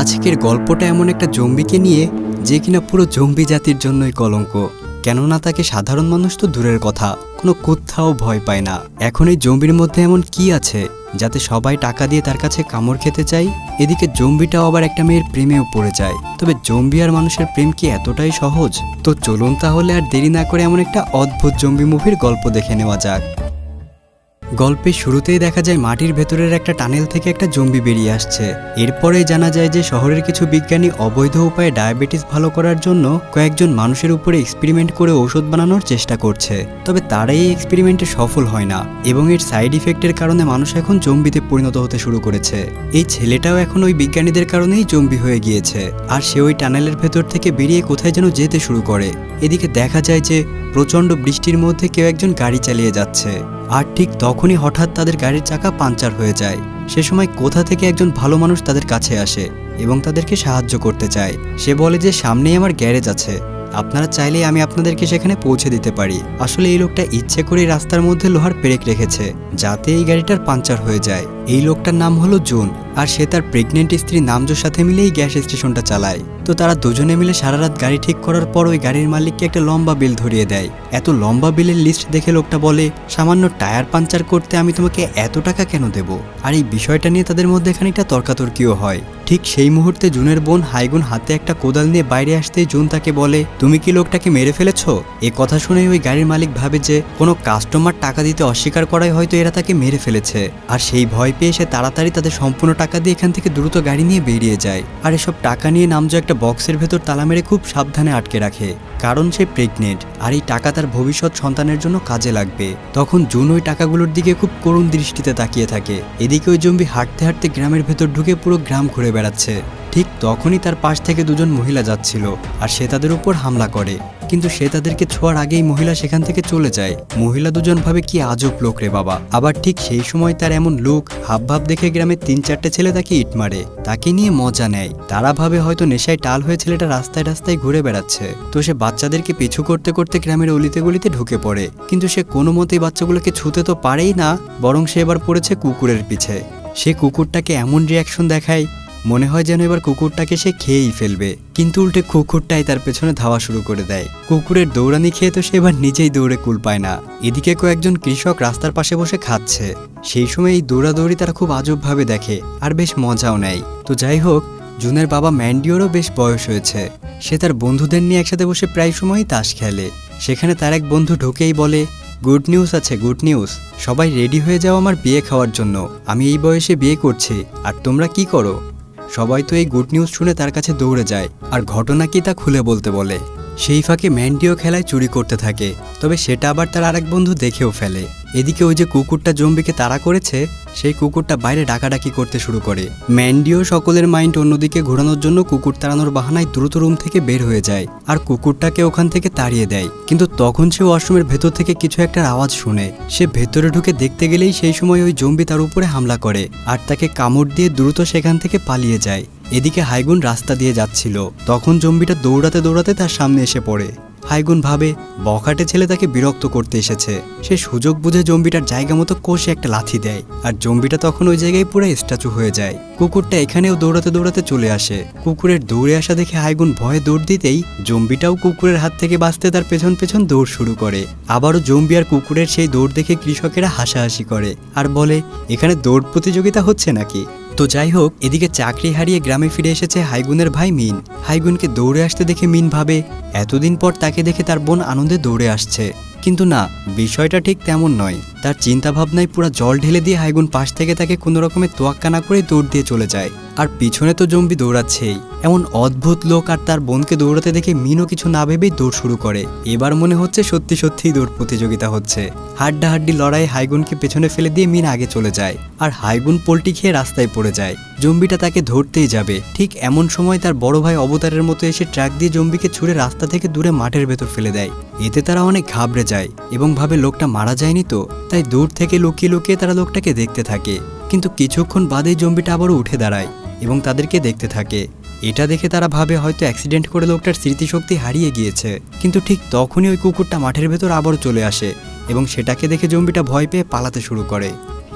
আজকের গল্পটা এমন একটা জম্বিকে নিয়ে যে কিনা পুরো জম্বি জাতির জন্যই কলঙ্ক। কেননা তাকে সাধারণ মানুষ তো দূরের কথা, কোনো কোথাও ভয় পায় না। এখন এই জম্বির মধ্যে এমন কি আছে, যাতে সবাই টাকা দিয়ে তার কাছে কামড় খেতে চায়? এদিকে জম্বিটাও আবার একটা মেয়ের প্রেমেও পড়ে যায়। তবে জম্বি আর মানুষের প্রেম কি এতটাই সহজ? তো চলুন তাহলে আর দেরি না করে এমন একটা অদ্ভুত জম্বি মুভির গল্প দেখে নেওয়া যাক। গল্পের শুরুতেই দেখা যায় মাটির ভেতরের একটা টানেল থেকে একটা জম্বি বেরিয়ে আসছে। এরপরেই জানা যায় যে শহরের কিছু বিজ্ঞানী অবৈধ উপায়ে ডায়াবেটিস ভালো করার জন্য কয়েকজন মানুষের উপরে এক্সপেরিমেন্ট করে ঔষধ বানানোর চেষ্টা করছে। তবে তারা এই এক্সপেরিমেন্টে সফল হয় না এবং এর সাইড ইফেক্টের কারণে মানুষ এখন জম্বিতে পরিণত হতে শুরু করেছে। এই ছেলেটাও এখন ওই বিজ্ঞানীদের কারণেই জম্বি হয়ে গিয়েছে। আর সে ওই টানেলের ভেতর থেকে বেরিয়ে কোথায় যেন যেতে শুরু করে। এদিকে দেখা যায় যে প্রচণ্ড বৃষ্টির মধ্যে কেউ একজন গাড়ি চালিয়ে যাচ্ছে। আর ঠিক তখনই হঠাৎ তাদের গাড়ির চাকা পাঞ্চার হয়ে যায়। সে সময় কোথা থেকে একজন ভালো মানুষ তাদের কাছে আসে এবং তাদেরকে সাহায্য করতে চায়। সে বলে যে, সামনেই আমার গ্যারেজ আছে। আপনারা চাইলে আমি আপনাদেরকে সেখানে পৌঁছে দিতে পারি। আসলে এই লোকটা ইচ্ছে করে রাস্তার মধ্যে লোহার পেরেক রেখেছে, যাতে এই গাড়িটার পাঞ্চার হয়ে যায়। এই লোকটার নাম হলো জুন, আর সে তার প্রেগনেন্ট স্ত্রী নামজোর সাথে মিলে এই গ্যাস স্টেশনটা চালায়। তো তারা দুজনে মিলে সারা রাত গাড়ি ঠিক করার পর ওই গাড়ির মালিককে একটা লম্বা বিল ধরিয়ে দেয়। এত লম্বা বিলের লিস্ট দেখে লোকটা বলে, সামান্য টায়ার পাঞ্চার করতে আমি তোমাকে এত টাকা কেন দেব? আর এই বিষয়টা নিয়ে তাদের মধ্যে খানিকটা তর্কাতর্কিও হয়। ঠিক সেই মুহূর্তে জুনের বোন হাইগুন হাতে একটা কোদাল নিয়ে বাইরে আসতেই জুন তাকে বলে, তুমি কি লোকটাকে মেরে ফেলেছো? এ কথা শুনে ওই গাড়ির মালিক ভাবে যে, কোনো কাস্টমার টাকা দিতে অস্বীকার করায় হয়তো এরা তাকে মেরে ফেলেছে। আর সেই ভয় পেয়ে সে তাড়াতাড়ি তাদের সম্পূর্ণ টাকা দিয়ে এখান থেকে দ্রুত গাড়ি নিয়ে বেরিয়ে যায়। আর এসব টাকা নিয়ে নামজো একটা বক্সের ভেতর তালা মেরে খুব সাবধানে আটকে রাখে। কারণ সে প্রেগনেন্ট আর এই টাকা তার ভবিষ্যৎ সন্তানের জন্য কাজে লাগবে। তখন জুন ওই টাকাগুলোর দিকে খুব করুণ দৃষ্টিতে তাকিয়ে থাকে। এদিকে ওই জম্বি হাঁটতে হাঁটতে গ্রামের ভেতর ঢুকে পুরো গ্রাম ঘুরে বেড়াচ্ছে। ঠিক তখনই তার পাশ থেকে দুজন মহিলা যাচ্ছিল আর সে তাদের উপর হামলা করে। কিন্তু সে তাদেরকে ছোঁয়ার আগেই মহিলা সেখান থেকে চলে যায়। মহিলা দুজন ভাবে, কি আজব লোক রে বাবা। আবার ঠিক সেই সময় তার এমন লোক, হাবভাব দেখে গ্রামের তিন চারটে ছেলে তাকে ইট মারে। তাকে নিয়ে মজা নেয়। তারা ভাবে, হয়তো নেশায় টাল হয়ে ছেলেটা রাস্তায় রাস্তায় ঘুরে বেড়াচ্ছে। তো সে বাচ্চাদেরকে পিছু করতে করতে গ্রামের অলিতে গলিতে ঢুকে পড়ে। কিন্তু সে কোনো মতেই বাচ্চাগুলোকে ছুতে তো পারেই না, বরং সে এবার পড়েছে কুকুরের পিছে। সে কুকুরটাকে এমন রিয়াকশন দেখায় মনে হয় যেন এবার কুকুরটাকে সে খেয়েই ফেলবে। কিন্তু উল্টে কুকুরটাই তার পেছনে ধাওয়া শুরু করে দেয়। কুকুরের দৌড়ানি খেয়ে তো সে এবার নিজেই দৌড়ে কুল পায় না। এদিকে কয়েকজন কৃষক রাস্তার পাশে বসে খাচ্ছে। সেই সময় এই দৌড়াদৌড়ি তারা খুব আজবভাবে দেখে আর বেশ মজাও নেয়। তো যাই হোক, জুনের বাবা ম্যান্ডিওরও বেশ বয়স হয়েছে। সে তার বন্ধুদের নিয়ে একসাথে বসে প্রায় সময়ই তাস খেলে। সেখানে তার এক বন্ধু ঢুকেই বলে, গুড নিউজ আছে, গুড নিউজ। সবাই রেডি হয়ে যাও আমার বিয়ে খাওয়ার জন্য। আমি এই বয়সে বিয়ে করছি। আর তোমরা কি করো? সবাই তো এই গুড নিউজ শুনে তার কাছে দৌড়ে যায়, আর ঘটনা কি তা খুলে বলতে বলে। সেই ফাঁকে ম্যান্ডিও খেলায় চুরি করতে থাকে, তবে সেটা আবার তার আরেক বন্ধু দেখেও ফেলে। এদিকে ওই যে কুকুরটা জম্বিকে তাড়া করেছে, সেই কুকুরটা বাইরে ডাকাডাকি করতে শুরু করে। ম্যান্ডিও সকলের মাইন্ড অন্যদিকে ঘোরানোর জন্য কুকুর তাড়ানোর বাহানায় দ্রুত রুম থেকে বের হয়ে যায় আর কুকুরটাকে ওখান থেকে তাড়িয়ে দেয়। কিন্তু তখন সে ওয়াশরুমের ভেতর থেকে কিছু একটা আওয়াজ শুনে। সে ভেতরে ঢুকে দেখতে গেলেই সেই সময় ওই জম্বি তার উপরে হামলা করে আর তাকে কামড় দিয়ে দ্রুত সেখান থেকে পালিয়ে যায়। এদিকে হাইগুন রাস্তা দিয়ে যাচ্ছিল। তখন জম্বিটা দৌড়াতে দৌড়াতে তার সামনে এসে পড়ে। হাইগুন ভাবে, বখাটে ছেলে তাকে বিরক্ত করতে এসেছে। সে সুযোগ বুঝে জম্বিটার জায়গা মতো কষে একটা লাথি দেয়। আর জম্বিটা তখন ওই জায়গায় পুরো স্ট্যাচু হয়ে যায়। কুকুরটা এখানেও দৌড়াতে দৌড়াতে চলে আসে। কুকুরের দৌড়ে আসা দেখে হাইগুন ভয়ে দৌড় দিতেই জম্বিটাও কুকুরের হাত থেকে বাঁচতে তার পেছন পেছন দৌড় শুরু করে। আবারও জম্বি আর কুকুরের সেই দৌড় দেখে কৃষকেরা হাসাহাসি করে। আর বলে, এখানে দৌড় প্রতিযোগিতা হচ্ছে নাকি? তো যাই হোক, এদিকে চাকরি হারিয়ে গ্রামে ফিরে এসেছে হাইগুনের ভাই মিন। হাইগুনকে দৌড়ে আসতে দেখে মিন ভাবে, এতদিন পর তাকে দেখে তার বোন আনন্দে দৌড়ে আসছে। কিন্তু না, বিষয়টা ঠিক তেমন নয়। তার চিন্তা ভাবনায় পুরো জল ঢেলে দিয়ে হাইগুন পাশ থেকে তাকে কোনো রকমের তোয়াক্কা না করে দৌড় দিয়ে চলে যায়। আর পিছনে তো জম্বি দৌড়াচ্ছেই। এমন অদ্ভুত লোক আর তার বোনকে দৌড়াতে দেখে মিনও কিছু না ভেবেই দৌড় শুরু করে। এবার মনে হচ্ছে সত্যি সত্যিই দৌড় প্রতিযোগিতা হচ্ছে। হাড্ডাহাড্ডি লড়াই হাইগুনকে পেছনে ফেলে দিয়ে মিন আগে চলে যায়। আর হাইগুন পোলটি খেয়ে রাস্তায় পড়ে যায়। জম্বিটা তাকে ধরতেই যাবে। ঠিক এমন সময় তার বড় ভাই অবতারের মতো এসে ট্রাক দিয়ে জম্বিকে ছুঁড়ে রাস্তা থেকে দূরে মাঠের ভেতর ফেলে দেয়। এতে তারা অনেক ঘাবড়ে যায় এবং ভাবে লোকটা মারা যায়নি তো? তাই দূর থেকে লুকিয়ে লুকিয়ে তারা লোকটাকে দেখতে থাকে। কিন্তু কিছুক্ষণ বাদেই জম্বিটা আবারও উঠে দাঁড়ায় এবং তাদেরকে দেখতে থাকে। এটা দেখে তারা ভাবে হয়তো অ্যাক্সিডেন্ট করে লোকটার স্মৃতিশক্তি হারিয়ে গিয়েছে। কিন্তু ঠিক তখনই ওই কুকুরটা মাঠের ভেতর আবারও চলে আসে এবং সেটাকে দেখে জম্বিটা ভয় পেয়ে পালাতে শুরু করে।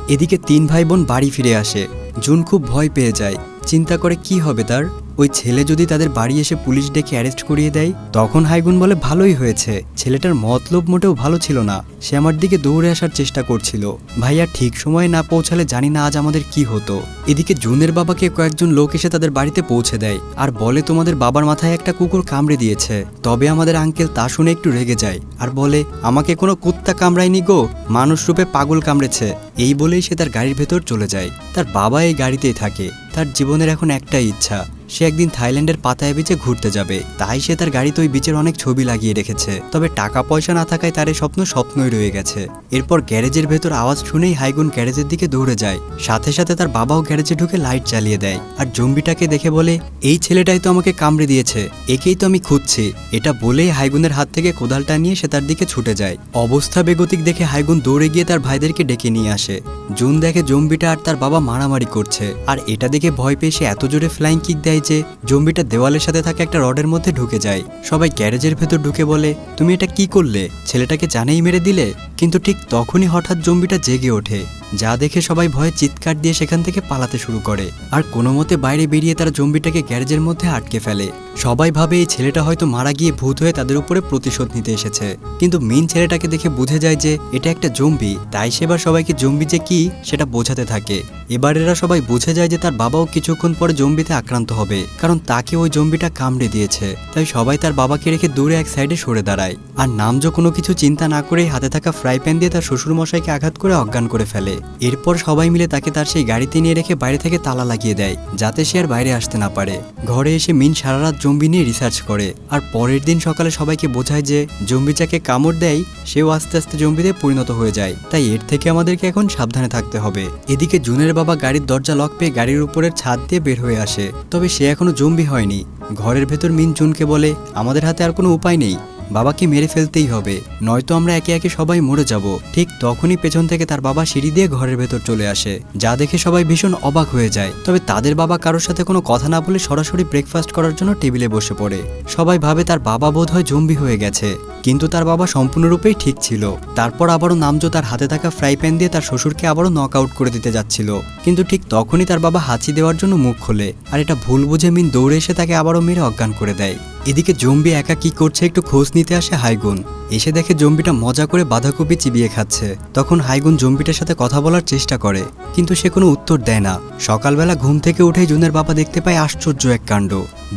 এদিকে তিন ভাই বোন বাড়ি ফিরে আসে। জুন খুব ভয় পেয়ে যায়। চিন্তা করে কি হবে তার? ওই ছেলে যদি তাদের বাড়ি এসে পুলিশ ডেকে অ্যারেস্ট করিয়ে দেয়, তখন হাইগুন বলে ভালোই হয়েছে। ছেলেটার মতলব মোটেও ভালো ছিল না। সে আমার দিকে দৌড়ে আসার চেষ্টা করছিল। ভাইয়া ঠিক সময়ে না পৌঁছালে জানি না আজ আমাদের কি হতো। এদিকে জুনের বাবাকে কয়েকজন লোক এসে তাদের বাড়িতে পৌঁছে দেয় আর বলে, তোমাদের বাবার মাথায় একটা কুকুর কামড়ে দিয়েছে। তবে আমাদের আঙ্কেল তা শুনে একটু রেগে যায় আর বলে, আমাকে কোনো কুত্তা কামড়ায়নি গো, মানুষ রূপে পাগল কামড়েছে। এই বলেই সে তার গাড়ির ভেতর চলে যায়। তার বাবা এই গাড়িতেই থাকে। তার জীবনের এখন একটাই ইচ্ছা সে একদিন থাইল্যান্ডের পাতায় বিচে ঘুরতে যাবে। তাই সে তার গাড়িতে ওই বিচের অনেক ছবি লাগিয়ে রেখেছে। তবে টাকা পয়সা না থাকায় তার এই স্বপ্ন স্বপ্নই রয়ে গেছে। এরপর গ্যারেজের ভেতর আওয়াজ শুনেই হাইগুন গ্যারেজের দিকে দৌড়ে যায়। সাথে সাথে তার বাবাও গ্যারেজে ঢুকে লাইট জ্বালিয়ে দেয় আর জম্বিটাকে দেখে বলে, এই ছেলেটাই তো আমাকে কামড়ে দিয়েছে। একেই তো আমি খুঁজছি। এটা বলেই হাইগুনের হাত থেকে কোদালটা নিয়ে সে তার দিকে ছুটে যায়। অবস্থা বেগতিক দেখে হাইগুন দৌড়ে গিয়ে তার ভাইদেরকে ডেকে নিয়ে আসে। জুন দেখে জম্বিটা আর তার বাবা মারামারি করছে। আর এটা দেখে ভয় পেয়ে সে এত জোরে ফ্লাইং কিক দেয় যে, জম্বিটা দেওয়ালের সাথে থাকা একটা রডের মধ্যে ঢুকে যায়। সবাই গ্যারেজের ভেতর ঢুকে বলে, তুমি এটা কি করলে? ছেলেটাকে জানেই মেরে দিলে? কিন্তু ঠিক তখনই হঠাৎ জম্বিটা জেগে ওঠে। যা দেখে সবাই ভয়ে চিৎকার দিয়ে সেখান থেকে পালাতে শুরু করে। আর কোনো মতে বাইরে বেরিয়ে তারা জম্বিটাকে গ্যারেজের মধ্যে আটকে ফেলে। সবাই ভাবে এই ছেলেটা হয়তো মারা গিয়ে ভূত হয়ে তাদের উপরে প্রতিশোধ নিতে এসেছে। কিন্তু মিন ছেলেটাকে দেখে বুঝে যায় যে এটা একটা জম্বি। তাই সেবার সবাইকে জম্বি যে কি, সেটা বোঝাতে থাকে। এবার এরা সবাই বুঝে যায় যে তার বাবাও কিছুক্ষণ পরে জম্বিতে আক্রান্ত হবে। কারণ তাকে ওই জম্বিটা কামড়ে দিয়েছে। তাই সবাই তার বাবাকে রেখে দূরে এক সাইডে সরে দাঁড়ায়। আর নামজো কোনো কিছু চিন্তা না করেই হাতে থাকা ফ্রাই প্যান দিয়ে তার শ্বশুরমশাইকে আঘাত করে অজ্ঞান করে ফেলে। এরপর সবাই মিলে তাকে তার সেই গাড়িতে নিয়ে রেখে বাইরে থেকে তালা লাগিয়ে দেয়, যাতে সে আর বাইরে আসতে না পারে। ঘরে এসে মিন সারা রাত জম্বি নিয়ে রিসার্চ করে। আর পরের দিন সকালে সবাইকে বোঝায় যে, জম্বি যাকে কামড় দেয়, সেও আস্তে আস্তে জম্বিতে পরিণত হয়ে যায়। তাই এর থেকে আমাদেরকে এখন সাবধানে থাকতে হবে। এদিকে জুনের বাবা গাড়ির দরজা লক পেয়ে গাড়ির উপরের ছাদ দিয়ে বের হয়ে আসে। তবে সে এখনও জম্বি হয়নি। ঘরের ভেতর মিন জুনকে বলে, আমাদের হাতে আর কোনো উপায় নেই। বাবাকে মেরে ফেলতেই হবে, নয়তো আমরা একে একে সবাই মরে যাব। ঠিক তখনই পেছন থেকে তার বাবা সিঁড়ি দিয়ে ঘরের ভেতর চলে আসে, যা দেখে সবাই ভীষণ অবাক হয়ে যায়। তবে তাদের বাবা কারোর সাথে কোনো কথা না বলে সরাসরি ব্রেকফাস্ট করার জন্য টেবিলে বসে পড়ে। সবাই ভাবে তার বাবা বোধ হয় জম্বি হয়ে গেছে, কিন্তু তার বাবা সম্পূর্ণরূপেই ঠিক ছিল। তারপর আবারও নামজো তার হাতে থাকা ফ্রাই প্যান দিয়ে তার শ্বশুরকে আবারও নক আউট করে দিতে যাচ্ছিল। কিন্তু ঠিক তখনই তার বাবা হাঁচি দেওয়ার জন্য মুখ খোলে, আর এটা ভুল বুঝে মিন দৌড়ে এসে তাকে আবারও মেরে অজ্ঞান করে দেয়। এদিকে জম্বি একা কি করছে একটু খোঁজ নিতে আসে হাইগুন। এসে দেখে জম্বিটা মজা করে বাঁধাকপি চিবিয়ে খাচ্ছে। তখন হাইগুন জম্বিটার সাথে কথা বলার চেষ্টা করে, কিন্তু সে কোনো উত্তর দেয় না। সকালবেলা ঘুম থেকে উঠে জুনের বাবা দেখতে পায় আশ্চর্য এক কাণ্ড।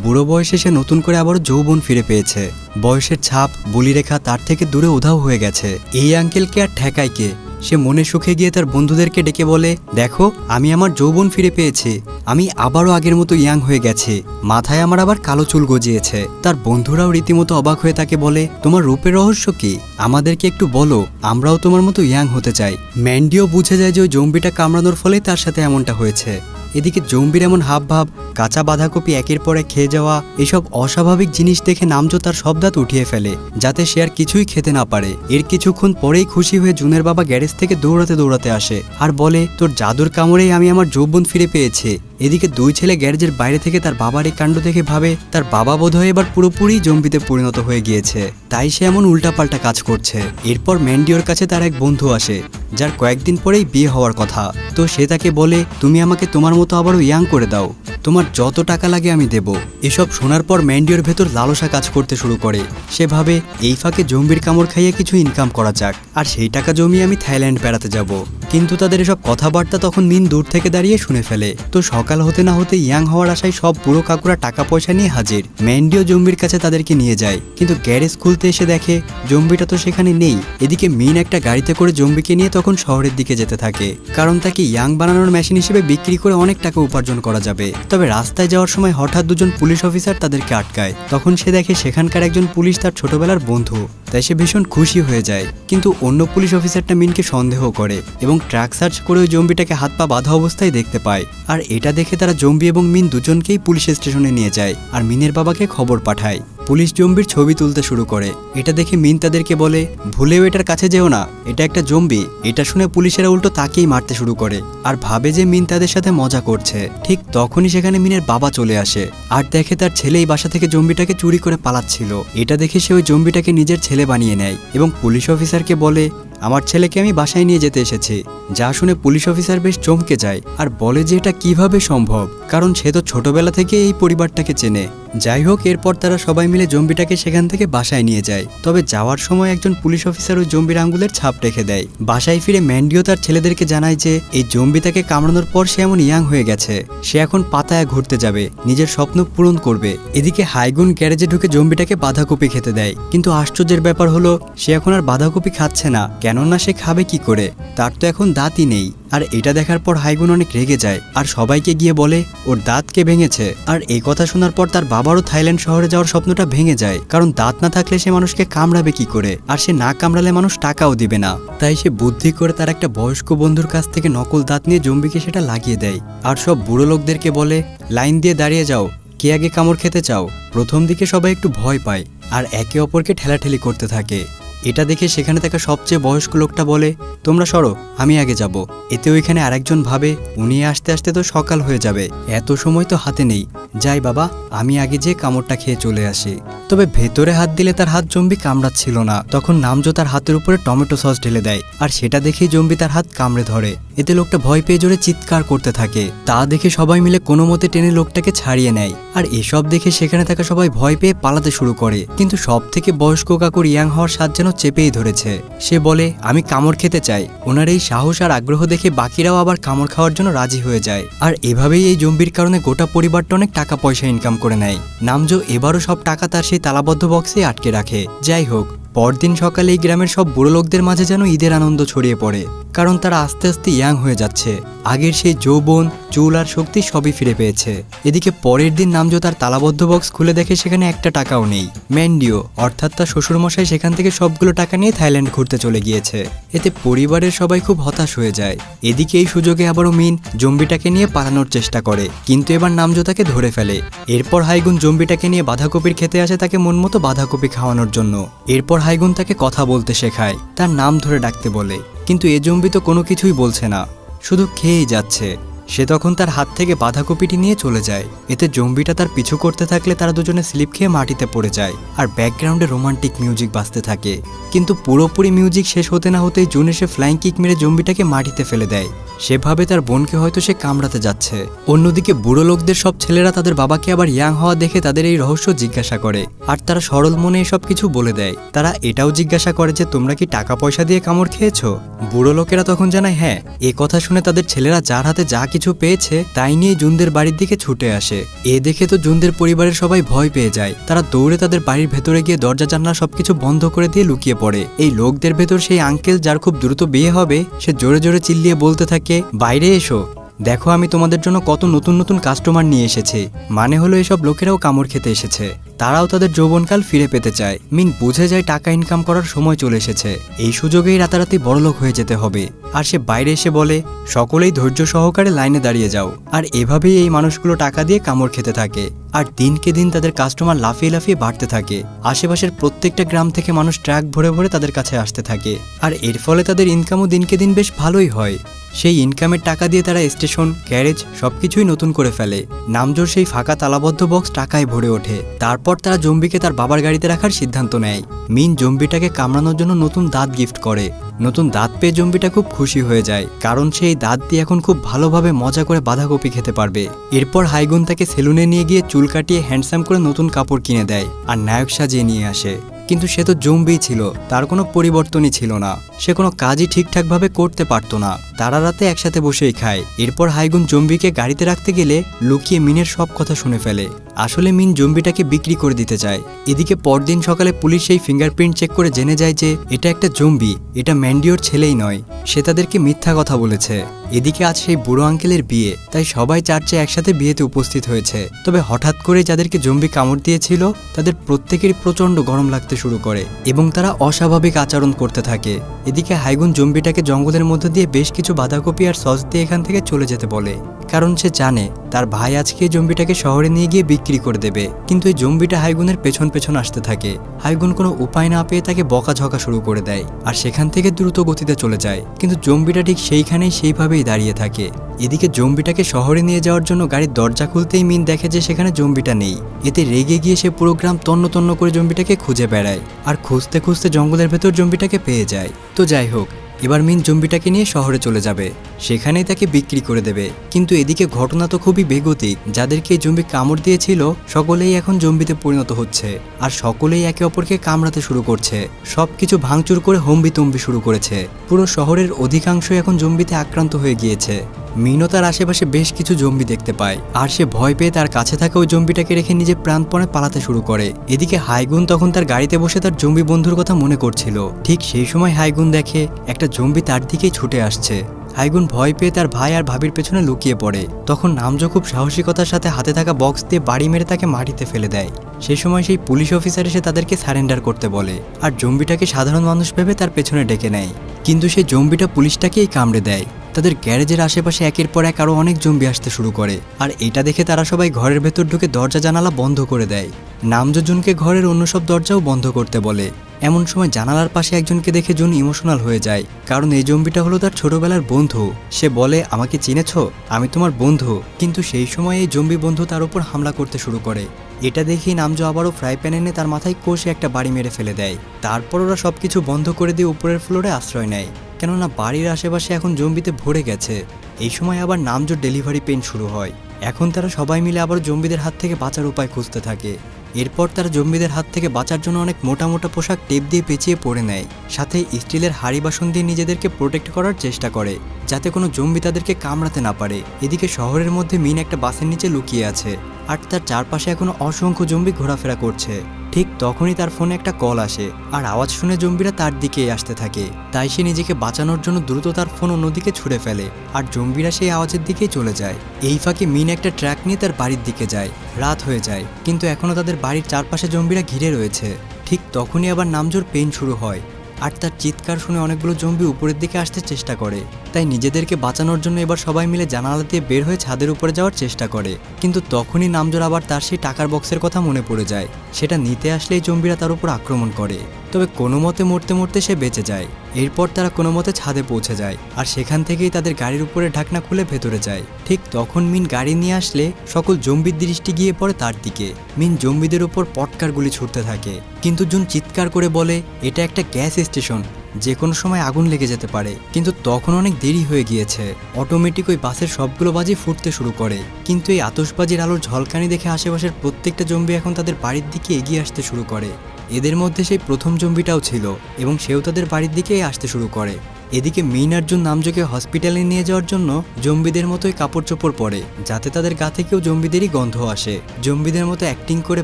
বুড়ো বয়সে সে নতুন করে আবারও যৌবন ফিরে পেয়েছে। বয়সের ছাপ বলিরেখা তার থেকে দূরে উধাও হয়ে গেছে। এই আঙ্কেলকে আর ঠেকায় কে? সে মনে সুখে গিয়ে তার বন্ধুদেরকে ডেকে বলে, দেখো, আমি আমার যৌবন ফিরে পেয়েছি। আমি আবারও আগের মতো ইয়াং হয়ে গেছে। মাথায় আমার আবার কালো চুল গজিয়েছে তার বন্ধুরাও রীতিমতো অবাক হয়ে তাকে বলে, তোমার রূপের রহস্য কি? আমাদেরকে একটু বলো, আমরাও তোমার মতো ইয়াং হতে চাই। ম্যান্ডিও বুঝে যায় যে ওই জম্বিটা কামড়ানোর ফলে তার সাথে এমনটা হয়েছে। এদিকে জম্বির এমন হাবভাব, কাঁচা বাঁধাকপি একের পরে খেয়ে যাওয়া, এসব অস্বাভাবিক জিনিস দেখে নামজো তার শব্দাত উঠিয়ে ফেলে, যাতে সে আর কিছুই খেতে না পারে। এর কিছুক্ষণ পরেই খুশি হয়ে জুনের বাবা গ্যারেজ থেকে দৌড়াতে দৌড়াতে আসে আর বলে, তোর জাদুর কামড়েই আমি আমার যৌবন ফিরে পেয়েছি। এদিকে দুই ছেলে গ্যারেজের বাইরে থেকে তার বাবার এই কাণ্ড দেখে ভাবে, তার বাবা বোধহয় এবার পুরোপুরি জম্বিতে পরিণত হয়ে গিয়েছে। তাই সে এমন উল্টাপাল্টা কাজ করছে। এরপর ম্যান্ডিওর কাছে তার এক বন্ধু আসে, যার কয়েকদিন পরেই বিয়ে হওয়ার কথা। তো সে তাকে বলে, তুমি আমাকে তোমার মতো আবারও ইয়াং করে দাও। তোমার যত টাকা লাগে আমি দেব। এসব শোনার পর ম্যান্ডিওর ভেতর লালসা কাজ করতে শুরু করে। সে ভাবে, এই ফাঁকে জম্বির কামড় খাইয়ে কিছু ইনকাম করা যাক, আর সেই টাকা জমিয়ে আমি থাইল্যান্ড বেড়াতে যাব। কিন্তু তাদের এসব কথাবার্তা তখন মিন দূর থেকে দাঁড়িয়ে শুনে ফেলে। তো সকাল হতে না হতে ইয়াং হওয়ার আশায় সব বুড়ো কাকুরা টাকা পয়সা নিয়ে হাজির। ম্যান্ডিও জম্বির কাছে তাদেরকে নিয়ে যায়। কিন্তু গ্যারেজ খুলতে এসে দেখে, জম্বিটা তো সেখানে নেই। এদিকে মিন একটা গাড়িতে করে জম্বিকে নিয়ে তখন শহরের দিকে যেতে থাকে। কারণ তাকে ইয়াং বানানোর মেশিন হিসেবে বিক্রি করে অনেক টাকা উপার্জন করা যাবে। তবে রাস্তায় যাওয়ার সময় হঠাৎ দুজন পুলিশ অফিসার তাদেরকে আটকায়। তখন সে দেখে সেখানকার একজন পুলিশ তার ছোটবেলার বন্ধু। তাই সে ভীষণ খুশি হয়ে যায়। কিন্তু অন্য পুলিশ অফিসারটা মিনকে সন্দেহ করে এবং ট্রাক সার্চ করে ওই জম্বিটাকে হাত পা বাঁধা অবস্থায় দেখতে পায়। আর এটা দেখে তারা জম্বি এবং মিন দুজনকেই পুলিশ স্টেশনে নিয়ে যায় আর মিনের বাবাকে খবর পাঠায়। পুলিশ জম্বির ছবি তুলতে শুরু করে। এটা দেখে মিন তাদেরকে বলে, ভুলেও এটার কাছে যেও না। এটা একটা জম্বি। এটা শুনে পুলিশেরা উল্টো তাকেই মারতে শুরু করে আর ভাবে যে মিন তাদের সাথে মজা করছে। ঠিক তখনই সেখানে মিনের বাবা চলে আসে আর দেখে তার ছেলে এই বাসা থেকে জম্বিটাকে চুরি করে পালাচ্ছিল। এটা দেখে সে ওই জম্বিটাকে নিজের ছেলে বানিয়ে নেয় এবং পুলিশ অফিসারকে বলে আমার ছেলেকে আমি বাসায় নিয়ে যেতে এসেছি। যা শুনে পুলিশ অফিসার বেশ চমকে যায় আর বলে যে এটা কীভাবে সম্ভব? কারণ সে তো ছোটবেলা থেকে এই পরিবারটাকে চেনে। যাই হোক, এরপর তারা সবাই মিলে জম্বিটাকে সেখান থেকে বাসায় নিয়ে যায়। তবে যাওয়ার সময় একজন পুলিশ অফিসার ওই জম্বির আঙ্গুলের ছাপ রেখে দেয়। বাসায় ফিরে ম্যান্ডিও তার ছেলেদেরকে জানায় যে, এই জম্বি তাকে কামড়ানোর পর সে এমন ইয়াং হয়ে গেছে। সে এখন পাতায় ঘুরতে যাবে, নিজের স্বপ্ন পূরণ করবে। এদিকে হাইগুন গ্যারেজে ঢুকে জম্বিটাকে বাঁধাকপি খেতে দেয়। কিন্তু আশ্চর্যের ব্যাপার হলো, সে এখন আর বাঁধাকপি খাচ্ছে না। কেননা সে খাবে কি করে? তার তো এখন দাঁতই নেই। আর এটা দেখার পর হাইগুন অনেক রেগে যায় আর সবাইকে গিয়ে বলে, ওর দাঁতকে ভেঙেছে। আর এই কথা শোনার পর তার বাবারও থাইল্যান্ড শহরে যাওয়ার স্বপ্নটা ভেঙে যায়, কারণ দাঁত না থাকলে সে মানুষকে কামড়াবে কি করে? আর সে না কামড়ালে মানুষ টাকাও দিবে না। তাই সে বুদ্ধি করে তার একটা বয়স্ক বন্ধুর কাছ থেকে নকল দাঁত নিয়ে জম্বিকে সেটা লাগিয়ে দেয়। আর সব বুড়ো লোকদেরকে বলে, লাইন দিয়ে দাঁড়িয়ে যাও। কে আগে কামড় খেতে চাও? প্রথম দিকে সবাই একটু ভয় পায়, আর একে অপরকে ঠেলাঠেলি করতে থাকে। এটা দেখে সেখানে থাকা সবচেয়ে বয়স্ক লোকটা বলে, তোমরা সরো, আমি আগে যাব। এতে ওইখানে আরেকজন ভাবে, উনি আসতে আসতে তো সকাল হয়ে যাবে, এত সময় তো হাতে নেই। যাই বাবা, আমি আগে যে কামড়টা খেয়ে চলে আসি। তবে ভেতরে হাত দিলে তার হাত জম্বি কামড়াচ্ছিল না। তখন নামজো তার হাতের উপরে টমেটো সস ঢেলে দেয়, আর সেটা দেখেই জম্বি তার হাত কামড়ে ধরে। এতে লোকটা ভয় পেয়ে জোরে চিৎকার করতে থাকে। তা দেখে সবাই মিলে কোনো মতে টেনে লোকটাকে ছাড়িয়ে নেয়। আর এসব দেখে সেখানে থাকা সবাই ভয় পেয়ে পালাতে শুরু করে। কিন্তু সব থেকে বয়স্ক কাকুর ইয়াং হওয়ার স্বাদ যেন চেপেই ধরেছে। সে বলে, আমি কামড় খেতে চাই। ওনার এই সাহস আর আগ্রহ দেখে বাকিরাও আবার কামড় খাওয়ার জন্য রাজি হয়ে যায়। আর এভাবেই এই জম্বির কারণে গোটা পরিবারটা অনেক টাকা পয়সা ইনকাম করে নেয়। নামজো এবারও সব টাকা তার সেই তালাবদ্ধ বক্সে আটকে রাখে। যাই হোক পরদিন সকালে এই গ্রামের সব বুড়ো লোকদের মাঝে যেন ঈদের আনন্দ ছড়িয়ে পড়ে, কারণ তারা আস্তে আস্তে ইয়াং হয়ে যাচ্ছে। আগের সেই যৌবন, চুল আর শক্তি সবই ফিরে পেয়েছে। এদিকে পরের দিন নামজো তার তালাবদ্ধ বক্স খুলে দেখে সেখানে একটা টাকাও নেই। ম্যান্ডিও, অর্থাৎ তার শ্বশুরমশাই সেখান থেকে সবগুলো টাকা নিয়ে থাইল্যান্ড ঘুরতে চলে গিয়েছে। এতে পরিবারের সবাই খুব হতাশ হয়ে যায়। এদিকে এই সুযোগে আবারও মিন জম্বিটাকে নিয়ে পালানোর চেষ্টা করে, কিন্তু এবার নামজো তাকে ধরে ফেলে। এরপর হাইগুন জম্বিটাকে নিয়ে বাঁধাকপির খেতে আসে তাকে মন মতো বাঁধাকপি খাওয়ানোর জন্য। এরপর হাইগুন তাকে কথা বলতে শেখায়, তার নাম ধরে ডাকতে বলে। কিন্তু এ জম্বি তো কোনো কিছুই বলছে না। শুধু খেয়েই যাচ্ছে। সে তখন তার হাত থেকে বাঁধাকপিটি নিয়ে চলে যায়। এতে জম্বিটা তার পিছু করতে থাকলে তারা দুজনে স্লিপ খেয়ে মাটিতে পড়ে যায় আর ব্যাকগ্রাউন্ডে রোমান্টিক মিউজিক বাজতে থাকে। কিন্তু পুরোপুরি মিউজিক শেষ হতে না হতেই জুন এসে ফ্লাইং কিক মেরে জম্বিটাকে মাটিতে ফেলে দেয়। সেভাবে তার বোনকে হয়তো সে কামড়াতে যাচ্ছে। অন্যদিকে বুড়ো লোকদের সব ছেলেরা তাদের বাবাকে আবার ইয়াং হওয়া দেখে তাদের এই রহস্য জিজ্ঞাসা করে। আর তারা সরল মনে এসব কিছু বলে দেয়। তারা এটাও জিজ্ঞাসা করে যে, তোমরা কি টাকা পয়সা দিয়ে কামড় খেয়েছো? বুড়ো লোকেরা তখন জানায় হ্যাঁ এ কথা শুনে তাদের ছেলেরা যার হাতে যা কিছু পেয়েছে, তাই নিয়ে জুনদের বাড়ির দিকে ছুটে আসে। এ দেখে তো জুনদের পরিবারের সবাই ভয় পেয়ে যায়। তারা দৌড়ে তাদের বাড়ির ভেতরে গিয়ে দরজা, জানলা সবকিছু বন্ধ করে দিয়ে লুকিয়ে পড়ে। এই লোকদের ভেতর সেই আঙ্কেল যার খুব দ্রুত বিয়ে হবে, সে জোরে জোরে চিল্লিয়ে বলতে থাকে বাইরে এসো। দেখো আমি তোমাদের জন্য কত নতুন নতুন কাস্টমার নিয়ে এসেছি। মানে হলো এসব লোকেরাও কামড় খেতে এসেছে। তারাও তাদের যৌবনকাল ফিরে পেতে চায়। মিন বুঝে যায় টাকা ইনকাম করার সময় চলে এসেছে। এই সুযোগেই রাতারাতি বড়লোক হয়ে যেতে হবে। আর সে বাইরে এসে বলে, সকলেই ধৈর্য সহকারে লাইনে দাঁড়িয়ে যাও। আর এভাবেই এই মানুষগুলো টাকা দিয়ে কামড় খেতে থাকে। আর দিনকে দিন তাদের কাস্টমার লাফিয়ে লাফিয়ে বাড়তে থাকে। আশেপাশের প্রত্যেকটা গ্রাম থেকে মানুষ ট্রাক ভরে ভরে তাদের কাছে আসতে থাকে। আর এর ফলে তাদের ইনকামও দিনকে দিন বেশ ভালোই হয়। সেই ইনকামের টাকা দিয়ে তারা স্টেশন, গ্যারেজ সবকিছুই নতুন করে ফেলে। নামজোর সেই ফাঁকা তালাবদ্ধ বক্স টাকায় ভরে ওঠে। তারপর তারা জম্বিকে তার বাবার গাড়িতে রাখার সিদ্ধান্ত নেয়। মিন জম্বিটাকে কামড়ানোর জন্য নতুন দাঁত গিফট করে। নতুন দাঁত পেয়ে জম্বিটা খুব খুশি হয়ে যায়, কারণ সেই দাঁত দিয়ে এখন খুব ভালোভাবে মজা করে বাঁধাকপি খেতে পারবে। এরপর হাইগুন তাকে সেলুনে নিয়ে গিয়ে চুল কাটিয়ে হ্যান্ডসাম করে নতুন কাপড় কিনে দেয় আর নায়ক সাজিয়ে নিয়ে আসে। কিন্তু সে তো জম্বিই ছিল, তার কোনো পরিবর্তনই ছিল না। সে কোনো কাজই ঠিকঠাকভাবে করতে পারতো না। তারা রাতে একসাথে বসেই খায়। এরপর হাইগুন জম্বিকে গাড়িতে রাখতে গেলে লুকিয়ে মিনের সব কথা শুনে ফেলে। আসলে মিন জম্বিটাকে বিক্রি করে দিতে চায়। এদিকে পরদিন সকালে পুলিশ সেই ফিঙ্গারপ্রিন্ট চেক করে জেনে যায় যে এটা একটা জম্বি, এটা ম্যান্ডিওর ছেলেই নয়। সে তাদেরকে মিথ্যা কথা বলেছে। এদিকে আজ সেই বুড়ো আঙ্কেলের বিয়ে, তাই সবাই চার্চে একসাথে বিয়েতে উপস্থিত হয়েছে। তবে হঠাৎ করে যাদেরকে জম্বি কামড় দিয়েছিল, তাদের প্রত্যেকেরই প্রচণ্ড গরম লাগতে শুরু করে এবং তারা অস্বাভাবিক আচরণ করতে থাকে। এদিকে হাইগুন জম্বিটাকে জঙ্গলের মধ্যে দিয়ে বেশ কিছু বাঁধাকপি আর সস দিয়ে এখান থেকে চলে যেতে বলে। কারণ সে জানে, তার ভাই আজকে জম্বিটাকে শহরে নিয়ে গিয়ে বিক্রি করে দেবে। কিন্তু এই জম্বিটা হাইগুনের পেছন পেছন আসতে থাকে। হাইগুন কোনো উপায় না পেয়ে তাকে বকাঝকা শুরু করে দেয় আর সেখান থেকে দ্রুত গতিতে চলে যায়। কিন্তু জম্বিটা ঠিক সেইখানেই সেইভাবেই দাঁড়িয়ে থাকে। এদিকে জম্বিটাকে শহরে নিয়ে যাওয়ার জন্য গাড়ির দরজা খুলতেই মিন দেখে যে সেখানে জম্বিটা নেই। এতে রেগে গিয়ে সে পুরো গ্রাম তন্ন তন্ন করে জম্বিটাকে খুঁজে বেড়ায়। বেড়ায় আর খুঁজতে খুঁজতে জঙ্গলের ভেতর জম্বিটাকে পেয়ে যায়। তো যাই হোক, এবার মিন জম্বিটাকে নিয়ে শহরে চলে যাবে। সেখানেই তাকে বিক্রি করে দেবে। কিন্তু এদিকে ঘটনা তো খুবই বেগতিক। যাদেরকে জম্বি কামড় দিয়েছিল, সকলেই এখন জম্বিতে পরিণত হচ্ছে। আর সকলেই একে অপরকে কামড়াতে শুরু করছে। সব কিছু ভাঙচুর করে হম্বি তম্বি শুরু করেছে। পুরো শহরের অধিকাংশই এখন জম্বিতে আক্রান্ত হয়ে গিয়েছে। মিনও তার আশেপাশে বেশ কিছু জম্বি দেখতে পায়। আর সে ভয় পেয়ে তার কাছে থাকা ওই জম্বিটাকে রেখে নিজে প্রাণপণে পালাতে শুরু করে। এদিকে হাইগুন তখন তার গাড়িতে বসে তার জম্বি বন্ধুর কথা মনে করছিল। ঠিক সেই সময় হাইগুন দেখে একটা জম্বি তার দিকেই ছুটে আসছে। হাইগুন ভয় পেয়ে তার ভাই আর ভাবির পেছনে লুকিয়ে পড়ে। তখন নামজো খুব সাহসিকতার সাথে হাতে থাকা বক্স দিয়ে বাড়ি মেরে তাকে মাটিতে ফেলে দেয়। সেই সময় সেই পুলিশ অফিসার এসে তাদেরকে সারেন্ডার করতে বলে, আর জম্বিটাকে সাধারণ মানুষ ভেবে তার পেছনে ডেকে নেয়। কিন্তু সেই জম্বিটা পুলিশটাকেই কামড়ে দেয়। তাদের গ্যারেজের আশেপাশে একের পর এক আরও অনেক জম্বি আসতে শুরু করে, আর এটা দেখে তারা সবাই ঘরের ভেতর ঢুকে দরজা জানালা বন্ধ করে দেয়। নামজোজনকে ঘরের অন্য সব দরজাও বন্ধ করতে বলে এমন সময় জানালার পাশে একজনকে দেখে জুন ইমোশনাল হয়ে যায়। কারণ এই জম্বিটা হলো তার ছোটবেলার বন্ধু। সে বলে, আমাকে চিনেছ? আমি তোমার বন্ধু। কিন্তু সেই সময় এই জম্বি বন্ধু তার উপর হামলা করতে শুরু করে। এটা দেখেই নামজো আবারও ফ্রাই প্যান এনে তার মাথায় কষে একটা বাড়ি মেরে ফেলে দেয়। তারপর ওরা সব কিছু বন্ধ করে দিয়ে উপরের ফ্লোরে আশ্রয় নেয়। কেননা বাড়ির আশেপাশে এখন জম্বিতে ভরে গেছে। এই সময় আবার নামজোর ডেলিভারি পেন শুরু হয়। এখন তারা সবাই মিলে আবার জম্বিদের হাত থেকে বাঁচার উপায় খুঁজতে থাকে। এরপর তারা জম্বিদের হাত থেকে বাঁচার জন্য অনেক মোটা মোটা পোশাক টেপ দিয়ে পেঁচিয়ে পরে নেয়। সাথে স্টিলের হাড়ি বাসন দিয়ে নিজেদেরকে প্রোটেক্ট করার চেষ্টা করে, যাতে কোনো জম্বি তাদেরকে কামড়াতে না পারে। এদিকে শহরের মধ্যে মিন একটা বাসের নিচে লুকিয়ে আছে, আর তার চারপাশে এখনও অসংখ্য জম্বি ঘোরাফেরা করছে। ঠিক তখনই তার ফোনে একটা কল আসে, আর আওয়াজ শুনে জম্বিরা তার দিকে আসতে থাকে। তাই সে নিজেকে বাঁচানোর জন্য দ্রুত তার ফোন অন্যদিকে ছুড়ে ফেলে, আর জম্বিরা সেই আওয়াজের দিকেই চলে যায়। এই ফাঁকে মিন একটা ট্র্যাক নিয়ে তার বাড়ির দিকে যায়, রাত হয়ে যায়, কিন্তু এখনও তাদের বাড়ির চারপাশে জম্বিরা ঘিরে রয়েছে। ঠিক তখনই আবার নামজোর পেন শুরু হয় আর তার চিৎকার শুনে অনেকগুলো জম্বি উপরের দিকে আসতে চেষ্টা করে। তাই নিজেদেরকে বাঁচানোর জন্য এবার সবাই মিলে জানালা দিয়ে বের হয়ে ছাদের উপরে যাওয়ার চেষ্টা করে। কিন্তু তখনই নামজোর আবার তার সেই টাকার বক্সের কথা মনে পড়ে যায়। সেটা নিতে আসলেই জম্বিরা তার উপর আক্রমণ করে। তবে কোনো মতে মরতে মরতে সে বেঁচে যায়। এরপর তারা কোনো মতে ছাদে পৌঁছে যায় আর সেখান থেকেই তাদের গাড়ির উপরে ঢাকনা খুলে ভেতরে যায়। ঠিক তখন মিন গাড়ি নিয়ে আসলে সকল জম্বির দৃষ্টি গিয়ে পড়ে তার দিকে। মিন জম্বিদের উপর পটকার গুলি ছুটতে থাকে। কিন্তু জুন চিৎকার করে বলে, এটা একটা গ্যাস স্টেশন। যে কোনো সময় আগুন লেগে যেতে পারে। কিন্তু তখন অনেক দেরি হয়ে গিয়েছে। অটোমেটিক ওই বাসের সবগুলো বাজি ফুটতে শুরু করে। কিন্তু এই আতশবাজির আলোর ঝলকানি দেখে আশেপাশের প্রত্যেকটা জম্বি এখন তাদের বাড়ির দিকে এগিয়ে আসতে শুরু করে। এদের মধ্যে সেই প্রথম জম্বিটাও ছিল এবং সেও তাদের বাড়ির দিকেই আসতে শুরু করে। এদিকে মেইন অর্জুন নামযোগে হসপিটালে নিয়ে যাওয়ার জন্য জম্বিদের মতোই কাপড় চোপড় পরে, যাতে তাদের গা থেকেও জম্বিদেরই গন্ধ আসে। জম্বিদের মতো অ্যাক্টিং করে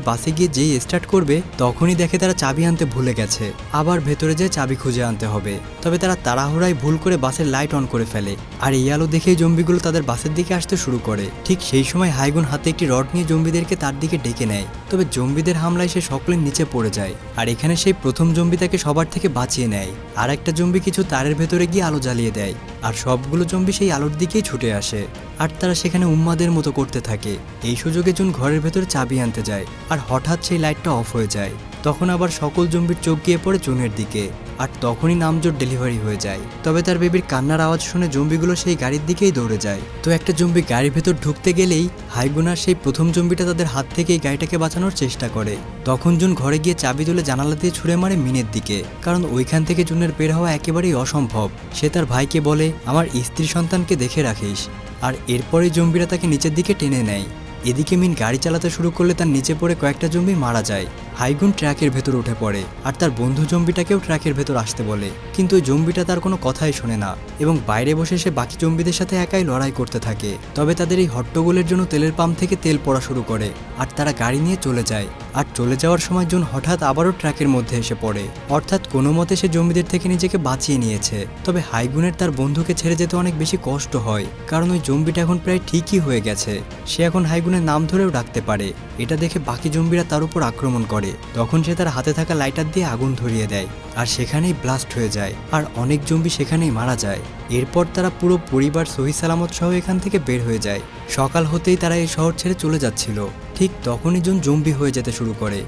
বাসে গিয়ে যেই স্টার্ট করবে, তখনই দেখে তারা চাবি আনতে ভুলে গেছে। আবার ভেতরে যেয়ে চাবি খুঁজে আনতে হবে। তবে তারা তাড়াহুড়ায় ভুল করে বাসের লাইট অন করে ফেলে। আর এই আলো দেখেই জম্বিগুলো তাদের বাসের দিকে আসতে শুরু করে। ঠিক সেই সময় হাইগুন হাতে একটি রড নিয়ে জম্বিদেরকে তার দিকে ডেকে নেয়। তবে জম্বিদের হামলায় সে সকলের নিচে পড়ে যায়। আর এখানে সেই প্রথম জম্বি তাকে সবার থেকে বাঁচিয়ে নেয়। আর একটা জম্বি কিছু তারের ভেতরে গিয়ে আলো জ্বালিয়ে দেয়, আর সবগুলো জম্বি সেই আলোর দিকেই ছুটে আসে। আর তারা সেখানে উম্মাদের মতো করতে থাকে। এই সুযোগে জুন ঘরের ভেতরে চাবি আনতে যায়, আর হঠাৎ সেই লাইটটা অফ হয়ে যায়। তখন আবার সকল জম্বির চোখ গিয়ে পড়ে জুনের দিকে, আর তখনই নামজোর ডেলিভারি হয়ে যায়। তবে তার বেবির কান্নার আওয়াজ শুনে জম্বিগুলো সেই গাড়ির দিকেই দৌড়ে যায়। তো একটা জম্বি গাড়ির ভেতর ঢুকতে গেলেই হাইগুনার সেই প্রথম জম্বিটা তাদের হাত থেকে এই গাড়িটাকে বাঁচানোর চেষ্টা করে। তখন জুন ঘরে গিয়ে চাবি তুলে জানালা দিয়ে ছুঁড়ে মারে মিনের দিকে, কারণ ওইখান থেকে জুনের বের হওয়া একেবারেই অসম্ভব। সে তার ভাইকে বলে, আমার স্ত্রী সন্তানকে দেখে রাখিস। আর এরপরে জম্বিরা তাকে নিচের দিকে টেনে নেয়। এদিকে মিন গাড়ি চালাতে শুরু করলে তার নিচে পড়ে কয়েকটা জম্বি মারা যায়। হাইগুন ট্র্যাকের ভেতর উঠে পড়ে আর তার বন্ধু জম্বিটাকেও ট্র্যাকের ভেতর আসতে বলে। কিন্তু জম্বিটা তার কোনো কথাই শোনে না এবং বাইরে বসে সে বাকি জম্বিদের সাথে একাই লড়াই করতে থাকে। তবে তাদের এই হট্টগোলের জন্য তেলের পাম্প থেকে তেল পড়া শুরু করে আর তারা গাড়ি নিয়ে চলে যায়। আর চলে যাওয়ার সময় জুন হঠাৎ আবারও ট্র্যাকের মধ্যে এসে পড়ে। অর্থাৎ কোনো মতে সে জম্বিদের থেকে নিজেকে বাঁচিয়ে নিয়েছে। তবে হাইগুনের তার বন্ধুকে ছেড়ে যেতে অনেক বেশি কষ্ট হয়, কারণ ওই জম্বিটা এখন প্রায় ঠিকই হয়ে গেছে। সে এখন হাইগুনের নাম ধরেও ডাকতে পারে। এটা দেখে বাকি জম্বিরা তার উপর আক্রমণ করে। তখন সে তার হাতে থাকা লাইটার দিয়ে আগুন ধরিয়ে দেয়, আর সেখানেই ব্লাস্ট হয়ে যায়, আর অনেক জম্বি সেখানেই মারা যায়। এরপর তারা পুরো পরিবার সহি সালামত সহ এখান থেকে বের হয়ে যায়। সকাল হতেই তারা এই শহর ছেড়ে চলে যাচ্ছিল। ঠিক তখনই জন জম্বি হয়ে যেতে শুরু করে,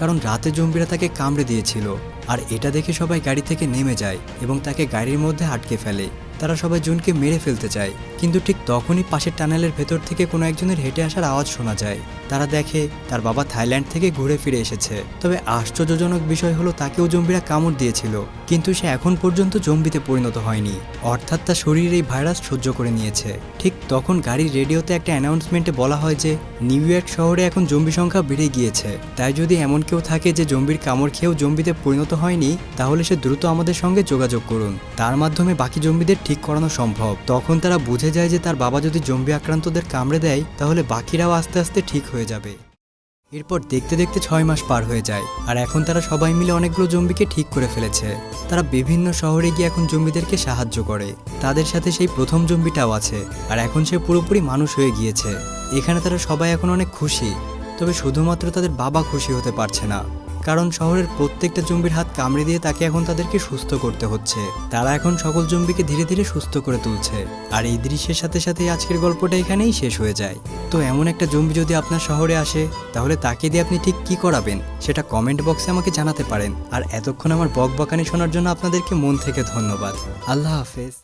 কারণ রাতে জম্বিরা তাকে কামড়ে দিয়েছিল, আর এটা দেখে সবাই গাড়ি থেকে নেমে যায় এবং তাকে গাড়ির মধ্যে আটকে ফেলে। তারা সবাই জুনকে মেরে ফেলতে চায়। কিন্তু ঠিক তখনই পাশের টানেলের ভেতর থেকে কোনো একজনের হেঁটে আসার আওয়াজ শোনা যায়। তারা দেখে তার বাবা থাইল্যান্ড থেকে ঘুরে ফিরে এসেছে। তবে আশ্চর্যজনক বিষয় হলো তাকেও জম্বিরা কামড় দিয়েছিল। কিন্তু সে এখন পর্যন্ত জম্বিতে পরিণত হয়নি। অর্থাৎ তার শরীর এই ভাইরাস সহ্য করে নিয়েছে। ঠিক তখন গাড়ির রেডিওতে একটা অ্যানাউন্সমেন্টে বলা হয় যে, নিউ ইয়র্ক শহরে এখন জম্বি সংখ্যা বেড়ে গিয়েছে। তাই যদি এমন কেউ থাকে যে জম্বির কামড় খেয়েও জম্বিতে পরিণত হয়নি, তাহলে সে দ্রুত আমাদের সঙ্গে যোগাযোগ করুন। তার মাধ্যমে বাকি জম্বিদের ঠিক করানো সম্ভব। তখন তারা বুঝে যায় যে তার বাবা যদি জম্বি আক্রান্তদের কামড়ে দেয়, তাহলে বাকিরাও আস্তে আস্তে ঠিক হয়ে যাবে। এরপর দেখতে দেখতে ছয় মাস পার হয়ে যায়, আর এখন তারা সবাই মিলে অনেকগুলো জম্বিকে ঠিক করে ফেলেছে। তারা বিভিন্ন শহরে গিয়ে এখন জম্বিদেরকে সাহায্য করে। তাদের সাথে সেই প্রথম জম্বিটাও আছে, আর এখন সে পুরোপুরি মানুষ হয়ে গিয়েছে। এখানে তারা সবাই এখন অনেক খুশি, তবে শুধুমাত্র তাদের বাবা খুশি হতে পারছে না। কারণ শহরের প্রত্যেকটা জম্বির হাত কামড়ে দিয়ে তাকে এখন তাদেরকে সুস্থ করতে হচ্ছে। তারা এখন সকল জম্বিকে ধীরে ধীরে সুস্থ করে তুলছে। আর এই দৃশ্যের সাথে সাথে আজকের গল্পটা এখানেই শেষ হয়ে যায়। তো এমন একটা জম্বি যদি আপনার শহরে আসে, তাহলে তাকে দিয়ে আপনি ঠিক কি করাবেন? সেটা কমেন্ট বক্সে আমাকে জানাতে পারেন। আর এতক্ষণ আমার বক বকানি শোনার জন্য আপনাদেরকে মন থেকে ধন্যবাদ। আল্লাহ হাফেজ।